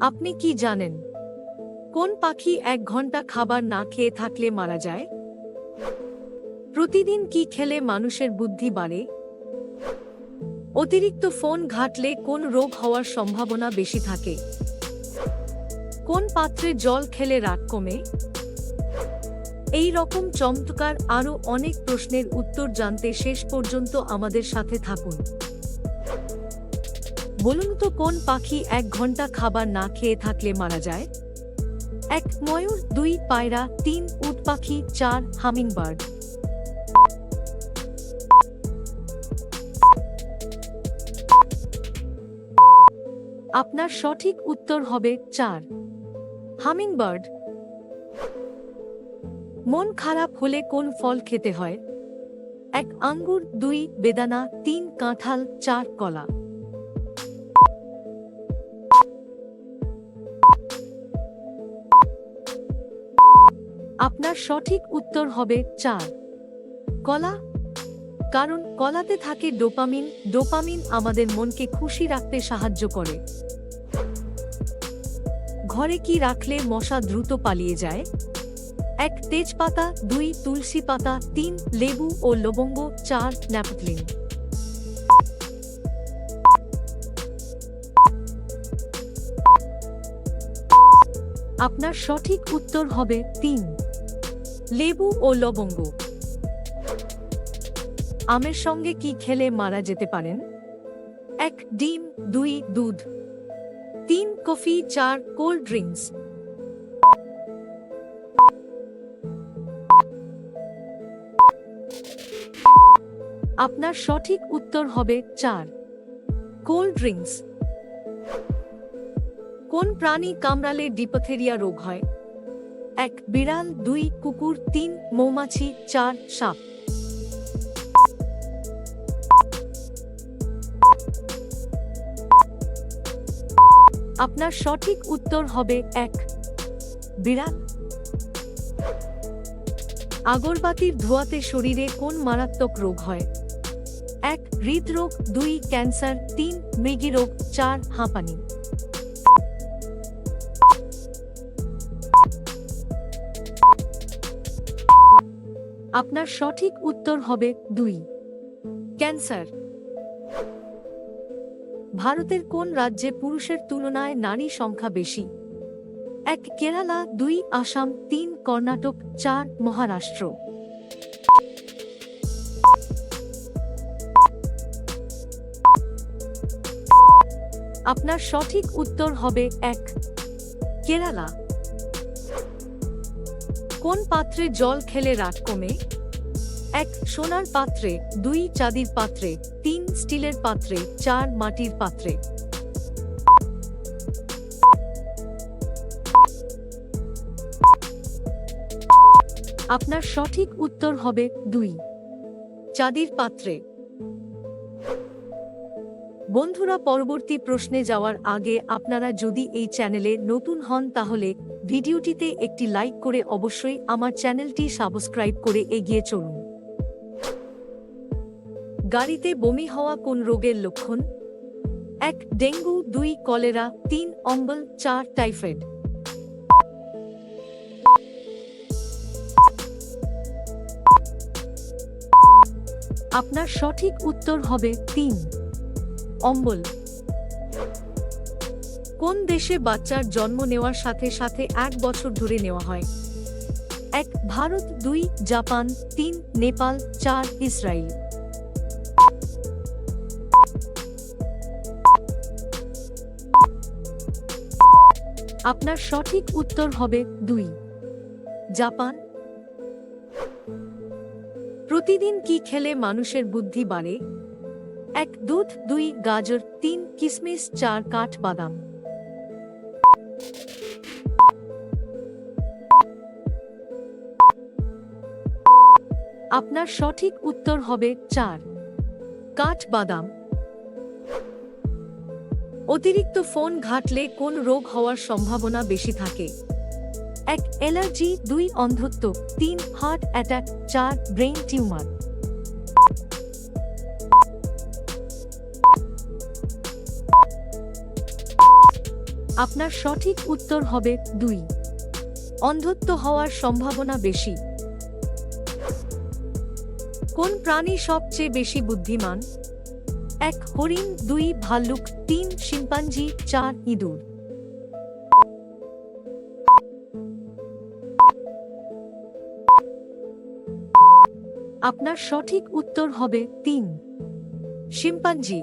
আপনি কি জানেন? কোন পাখি এক ঘণ্টা খাবার না খেয়ে থাকলে মারা যায়? প্রতিদিন কি খেলে মানুষের বুদ্ধি বাড়ে? অতিরিক্ত ফোন ঘাটলে কোন রোগ হওয়ার সম্ভাবনা বেশি থাকে? কোন পাত্রে জল খেলে রাগ কমে? এই রকম চমৎকার আরও অনেক প্রশ্নের উত্তর জানতে শেষ পর্যন্ত আমাদের সাথে থাকুন। বলুন তো কোন পাখি এক ঘণ্টা খাবার না খেয়ে থাকলে মারা যায়? এক ময়ূর, দুই পায়রা, তিন উট পাখি, চার হামিংবার্ড। আপনার সঠিক উত্তর হবে চার। হামিংবার্ড। মন খারাপ হলে কোন ফল খেতে হয়? এক আঙ্গুর, দুই বেদানা, তিন কাঁঠাল, চার কলা। আপনার সঠিক উত্তর হবে চার। কলা। কারণ কলাতে থাকে ডোপামিন। ডোপামিন আমাদের মনকে খুশি রাখতে সাহায্য করে। ঘরে কি রাখলে মশা দ্রুত পালিয়ে যায়? এক তেজপাতা, দুই তুলসী পাতা, তিন লেবু ও লবঙ্গ, চার ন্যাপথলিন আপনার সঠিক উত্তর হবে তিন। লেবু ও লবঙ্গ। আমের সঙ্গে কি খেলে মারা যেতে পারেন? এক, ডিম, দুই, দুধ। তিন, কফি, চার, কোল্ড ড্রিঙ্কস। আপনার সঠিক উত্তর হবে চার, কোল্ড ড্রিঙ্কস। কোন প্রাণী কামড়ালে ডিপথেরিয়া রোগ হয়? এক বিড়াল, দুই কুকুর, তিন মৌমাছি, চার সাপ। আপনার সঠিক উত্তর হবে এক, বিড়াল। আগরবাতির ধোয়াতে শরীরে কোন মারাত্মক রোগ হয়? এক, হৃদরোগ, দুই, ক্যান্সার, তিন, মৃগী রোগ, চার, হাঁপানি। আপনার সঠিক উত্তর হবে দুই। ক্যান্সার। ভারতের কোন রাজ্যে পুরুষের তুলনায় নারী সংখ্যা বেশি? এক, কেরালা, দুই, আসাম, তিন, কর্ণাটক, চার, মহারাষ্ট্র। আপনার সঠিক উত্তর হবে এক, কেরালা। কোন পাত্রে জল খেলে রাগ কমে? এক, সোনার পাত্রে, দুই, চাঁদির পাত্রে, তিন, স্টিলের পাত্রে, চার, মাটির পাত্রে। আপনার সঠিক উত্তর হবে দুই। চাঁদির পাত্রে বন্ধুরা, পরবর্তী প্রশ্নে যাওয়ার আগে আপনারা যদি এই চ্যানেলে নতুন হন, তাহলে ভিডিওটিতে একটি লাইক করে অবশ্যই আমার চ্যানেলটি সাবস্ক্রাইব করে এগিয়ে চলুন। গাড়িতে বমি হওয়া কোন রোগের লক্ষণ? এক, ডেঙ্গু, দুই, কলেরা, তিন, অম্বল, চার, টাইফয়েড। আপনার সঠিক উত্তর হবে তিন। অম্বল। কোন দেশে বাচ্চার জন্ম নেওয়ার সাথে সাথে এক বছর ধরে নেওয়া হয়? এক, ভারত, দুই, জাপান, তিন, নেপাল, চার ইসরায়েল আপনার সঠিক উত্তর হবে দুই, জাপান। প্রতিদিন কি খেলে মানুষের বুদ্ধি বাড়ে? এক দুধ, দুই গাজর, তিন কিসমিস, চার কাঠ বাদাম। আপনার সঠিক উত্তর হবে চার কাঠ বাদাম। অতিরিক্ত ফোন ঘাটলে কোন রোগ হওয়ার সম্ভাবনা বেশি থাকে? এক অ্যালার্জি, দুই অন্ধত্ব, তিন হার্ট অ্যাটাক, চার ব্রেইন টিউমার। আপনার সঠিক উত্তর হবে দুই। অন্ধত্ব হওয়ার সম্ভাবনা বেশি। কোন প্রাণী সবচেয়ে বেশি বুদ্ধিমান? এক হরিণ, দুই ভাল্লুক, তিন শিম্পাঞ্জি, চার ইঁদুর। আপনার সঠিক উত্তর হবে তিন। শিম্পাঞ্জি।